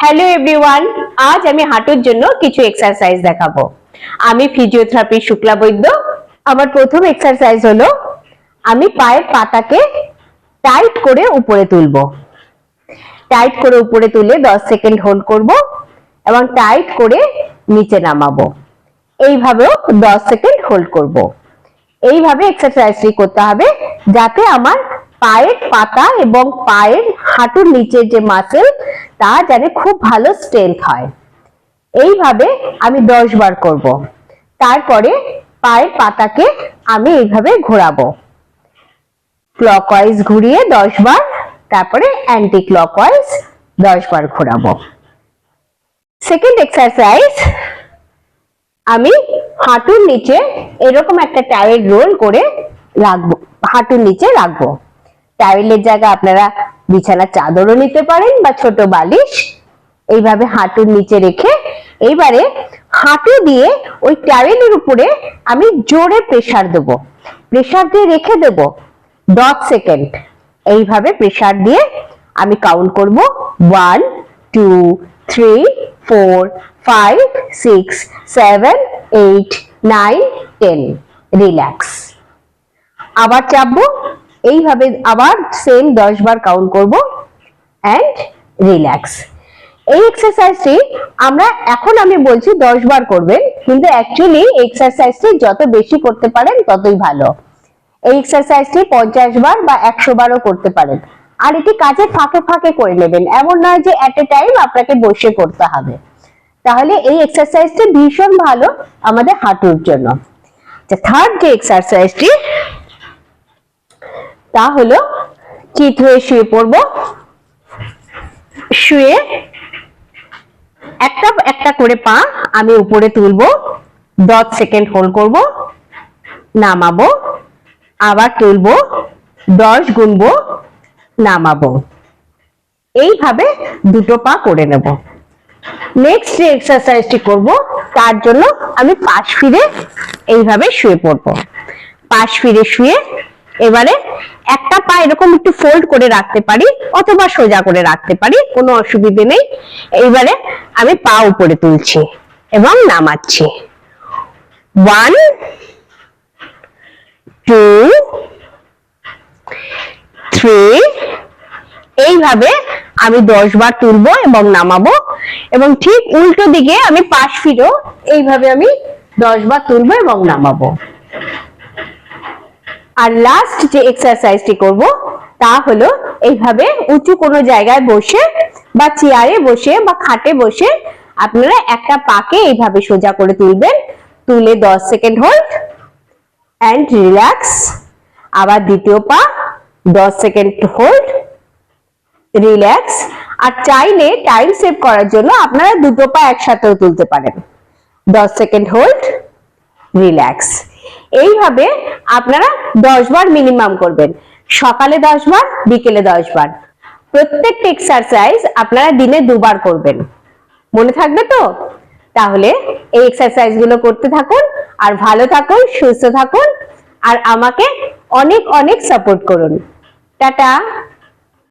Hello everyone আজ আমি হাঁটুর জন্য কিছু এক্সারসাইজ দেখাবো। আমি ফিজিওথেরাপি শুক্লা বৈদ্য। আমার প্রথম এক্সারসাইজ হলো, আমি পায়ের পাতাকে টাইট করে উপরে তুলবো। টাইট করে উপরে তুলে 10 সেকেন্ড হোল্ড করব এবং টাইট করে নিচে নামাবো। এইভাবেও 10 সেকেন্ড হোল্ড করব। এইভাবে এক্সারসাইজটি করতে হবে যাতে আমার পায়ের পাতা এবং পায়ের হাঁটুর নিচের যে মাসেল তা যেন খুব ভালো স্ট্রেংথ হয়। এইভাবে আমি দশ বার করব। তারপরে পায়ের পাতাকে আমি এইভাবে ঘোরাবো। ক্লকওয়াইজ ঘুরিয়ে দশ বার, তারপরে অ্যান্টি ক্লকওয়াইজ দশ বার ঘোরাবো। সেকেন্ড এক্সারসাইজ আমি হাঁটুর নিচে এরকম একটা টাওয়েল রোল করে রাখব, হাঁটুর নিচে রাখব। টাওয়েলের জায়গা আপনারা বিছানার চাদরও নিতে পারেন বা ছোট বালিশ। এইভাবে হাঁটুর নিচে রেখে এইবারে হাঁটু দিয়ে ওই টাওয়েলের উপরে আমি জোরে প্রেসার দেবো। প্রেসার দিয়ে রেখে দেবো দশ সেকেন্ড এইভাবে প্রেসার দিয়ে আমি কাউন্ট করব। One two three four five six seven eight nine ten relax আবার চাপবো। এইভাবে আবার সেম দশ বার কাউন্ট করব অ্যান্ড রিল্যাক্স এই এক্সারসাইজটি আমরা এখন আমি বলছি দশ বার করবেন, কিন্তু অ্যাকচুয়ালি এক্সারসাইজটি যত বেশি করতে পারেন ততই ভালো। এই এক্সারসাইজটি পঞ্চাশ বার বা একশো বারও করতে পারেন। আর এটি কাজের ফাঁকে ফাঁকে করে নেবেন। এমন নয় যে এট এ টাইম আপনাকে বসে করতে হবে। তাহলে এই এক্সারসাইজটি ভীষণ ভালো আমাদের হাঁটুর জন্য। থার্ড যে এক্সারসাইজটি তা হলো চিত হয়ে শুয়ে পড়ব। শুয়ে একটা একটা করে পা আমি উপরে তুলবো। দশ সেকেন্ড হোল্ড করব। নামাবো। আবার তুলবো। দশ গুনবো। নামাবো। এইভাবে দুটো পা করে নেব। নেক্সট যে এক্সারসাইজটি করব, তার জন্য আমি পাশ ফিরে এইভাবে শুয়ে পড়ব। পাশ ফিরে শুয়ে এবারে একটা পা এরকম একটু ফোল্ড করে রাখতে পারি অথবা সোজা করে রাখতে পারি, কোনো অসুবিধে নেই। এইবারে আমি পা উপরে তুলছি এবং নামাচ্ছি। ওয়ান টু থ্রি এইভাবে আমি দশ বার তুলবো এবং নামাবো এবং ঠিক উল্টো দিকে আমি পাশ ফিরেও এইভাবে আমি দশ বার তুলবো এবং নামাবো। আর লাস্ট যে এক্সারসাইজটি করব, তা হলো এইভাবে উঁচু কোনো জায়গায় বসে বা চেয়ারে বসে বা খাটে বসে আপনারা একটা পাকে এইভাবে সোজা করে তুলবেন। তুলে দশ সেকেন্ড হোল্ড অ্যান্ড রিল্যাক্স আবার দ্বিতীয় পা, দশ সেকেন্ড হোল্ড রিল্যাক্স আর চাইলে টাইম সেভ করার জন্য আপনারা দুটো পা একসাথেও তুলতে পারেন। দশ সেকেন্ড হোল্ড রিল্যাক্স এইভাবে আপনারা দশ বার মিনিমাম করবেন। সকালে দশ বার, বিকেলে দশ বার। প্রত্যেকটা এক্সারসাইজ আপনারা দিনে দুবার করবেন। মনে থাকবে তো? তাহলে এই এক্সারসাইজগুলো করতে থাকুন, আর ভালো থাকুন, সুস্থ থাকুন, আর আমাকে অনেক অনেক সাপোর্ট করুন। টাটা!